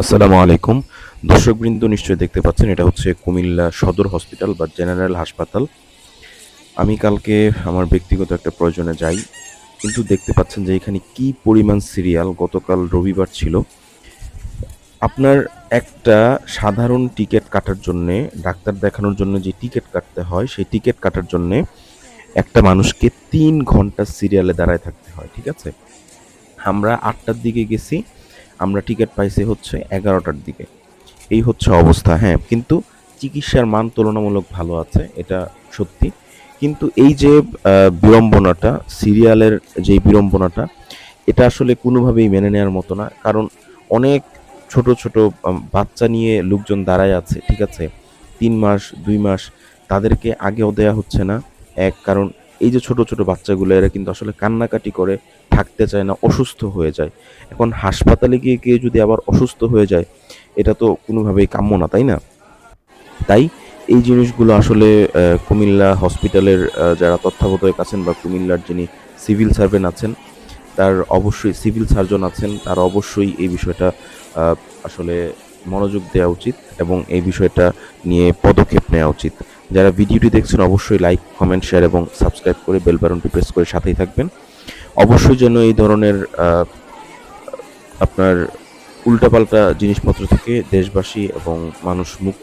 আসসালামু আলাইকুম। দর্শকবৃন্দ নিশ্চয়ই দেখতে পাচ্ছেন, এটা হচ্ছে কুমিল্লা সদর হসপিটাল বা জেনারেল হাসপাতাল। আমি কালকে আমার ব্যক্তিগত একটা প্রয়োজনে যাই, কিন্তু দেখতে পাচ্ছেন যে এখানে কি পরিমাণ সিরিয়াল গতকাল রবিবার ছিল। আপনার একটা সাধারণ টিকিট কাটার জন্যে, ডাক্তার দেখানোর জন্য যে টিকিট কাটতে হয়, সেই টিকিট কাটার জন্যে একটা মানুষকে তিন ঘণ্টা সিরিয়ালে দাঁড়ায় থাকতে হয়, ঠিক আছে? আমরা আটটার দিকে গেছি আমরা টিকিট পাইছি হচ্ছে এগারোটার দিকে। এই হচ্ছে অবস্থা হ্যাঁ কিন্তু চিকিৎসার মান তুলনামূলক ভালো আছে, এটা সত্যি। কিন্তু এই যে বিড়ম্বনাটা সিরিয়ালের যে বিড়ম্বনাটা, এটা আসলে কোনোভাবেই মেনে নেওয়ার মতো না। কারণ অনেক ছোট ছোট বাচ্চা নিয়ে লোকজন দাঁড়ায় আছে, ঠিক আছে? তিন মাস, দুই মাস, তাদেরকে আগেও দেয়া হচ্ছে না। এক, কারণ এই যে ছোট ছোট বাচ্চাগুলো, এরা কিন্তু আসলে কান্নাকাটি করে থাকতে চায় না, অসুস্থ হয়ে যায়। এখন হাসপাতালে গিয়ে কেউ যদি আবার অসুস্থ হয়ে যায়, এটা তো কোনোভাবেই কাম্য না, তাই না? তাই এই জিনিসগুলো আসলে কুমিল্লা হসপিটালের যারা তত্ত্বাবধায়ক আছেন বা কুমিল্লার যিনি সিভিল সার্ভেন্ট আছেন, তার অবশ্যই সিভিল সার্জন আছেন, তার অবশ্যই এই বিষয়টা আসলে মনোযোগ দেওয়া উচিত এবং এই বিষয়টা নিয়ে পদক্ষেপ নেওয়া উচিত। যারা ভিডিওটি দেখছেন, অবশ্যই লাইক, কমেন্ট, শেয়ার এবং সাবস্ক্রাইব করে বেল বাটনটি প্রেস করে সাথেই থাকবেন। অবশ্যই যেন এই ধরনের আপনার উল্টাপাল্টা জিনিসপত্র থেকে দেশবাসী এবং মানুষ মুক্তি